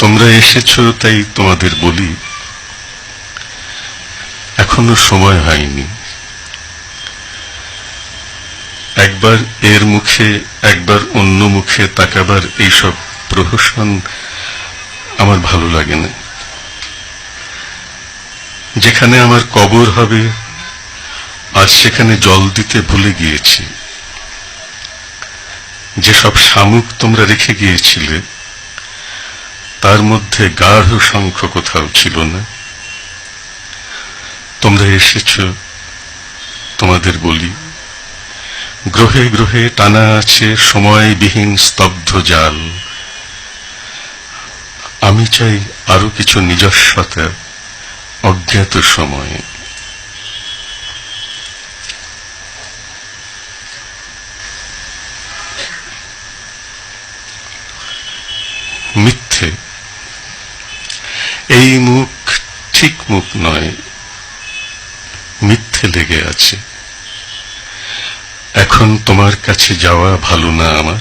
তোমরা এসেছ, তাই তোমাদের বলি। এখনও সময় হয়নি। একবার এর মুখে, একবার অন্য মুখে তাকাবার এইসব প্রহসন আমার ভালো লাগে না। যেখানে আমার কবর হবে আজ সেখানে জল দিতে ভুলে গিয়েছি। যেসব শামুক তোমরা রেখে গিয়েছিলে তার মধ্যে গাঢ় শঙ্খ কোথাও ছিল না। তোমরা এসেছ, তোমাদের বলি, গ্রহে গ্রহে টানা আছে সময়বিহীন স্তব্ধ জাল। আমি চাই আরও কিছু নিজস্বতা, অজ্ঞাত সময়ে। মিথ্যে এই মুখ ঠিক মুখ নয়, মিথ্যে লেগে আছে। এখন তোমার কাছে যাওয়া ভালো না আমার।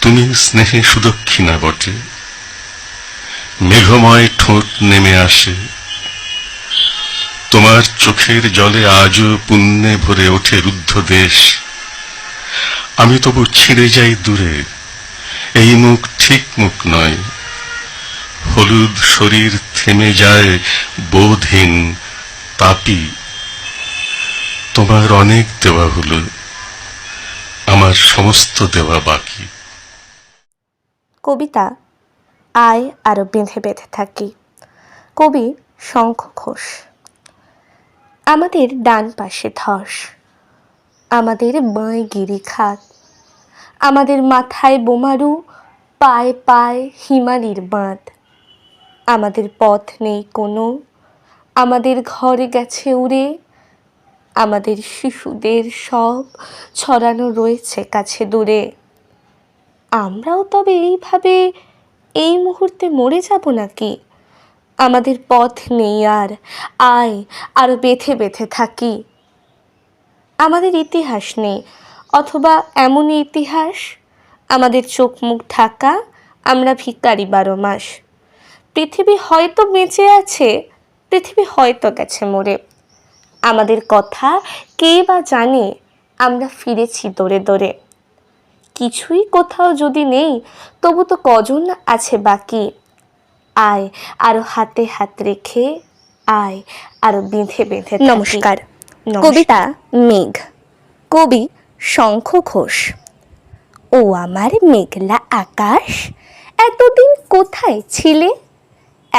তুমি স্নেহে সুদক্ষিণা বটে, মেঘময় ঠোঁট নেমে আসে। তোমার চোখের জলে আজও পুণ্যে ভরে ওঠে রুদ্ধ দেশ। আমি তবু ছিঁড়ে যাই দূরে, এই মুখ ঠিক মুখ নয়। হলুদ শরীর থেমে যায় বোধহীন তাপি তোমার অনেক দেওয়া হলো, আমার সমস্ত দেওয়া বাকি। কবিতা, আয় আরও বেঁধে বেঁধে থাকি। কবি শঙ্খ ঘোষ। আমাদের ডান পাশে ধস, আমাদের বাঁয় গিরিখাত আমাদের মাথায় বোমারু, পায়ে পায়ে হিমালির বাঁধ। আমাদের পথ নেই কোনো। আমাদের ঘরে গেছে উড়ে। আমাদের শিশুদের সব ছড়ানো রয়েছে কাছে দূরে। আমরাও তবে এইভাবে এই মুহূর্তে মরে যাব নাকি? আমাদের পথ নেই আর আয় আরও বেঁধে বেঁধে থাকি। আমাদের ইতিহাস নেই, অথবা এমনই ইতিহাস? আমাদের চোখ মুখ ঢাকা, আমরা ভিকারি বারো মাস। পৃথিবী হয়তো বেঁচে আছে পৃথিবী হয়তো গেছে মরে। আমাদের কথা কে বা জানে আমরা ফিরেছি দৌড়ে দৌড়ে কিছুই কোথাও যদি নেই তবু তো কজন আছে বাকি? আয় আরও হাতে হাত রেখে আয় আরও বেঁধে বেঁধে নমস্কার। কবিতা মেঘ। কবি শঙ্খ ঘোষ। ও আমার মেঘলা আকাশ এতদিন কোথায় ছিলে?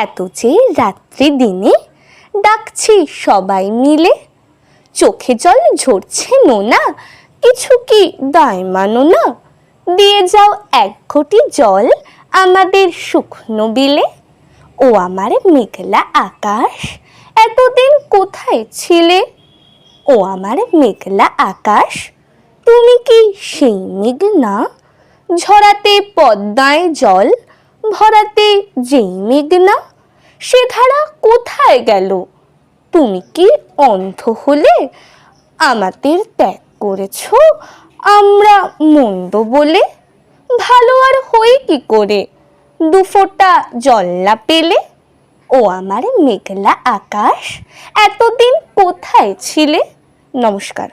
এত যে রাত্রি দিনে ডাকছি সবাই মিলে। চোখে জল ঝরছে নোনা কিছু কি দায় মানো না? দিয়ে যাও এক ঘটি জল আমাদের শুকনো বিলে। ও আমার মেঘলা আকাশ, এতদিন কোথায় ছিলে? ও আমার মেঘলা আকাশ, তুমি কি সেই মেঘ না? ঝরাতে পদ্মায় জল, ভরাতে যেই মেঘ না? সে ধারা কোথায় গেল? তুমি কি অন্ধ হলে আমাদের ত্যাগ করেছ? আমরা মন্দ বলে? ভালো আর হই কি করে? দুফোঁটা জল না পেলে? ও আমার মেঘলা আকাশ, এতদিন কোথায় ছিলে? নমস্কার।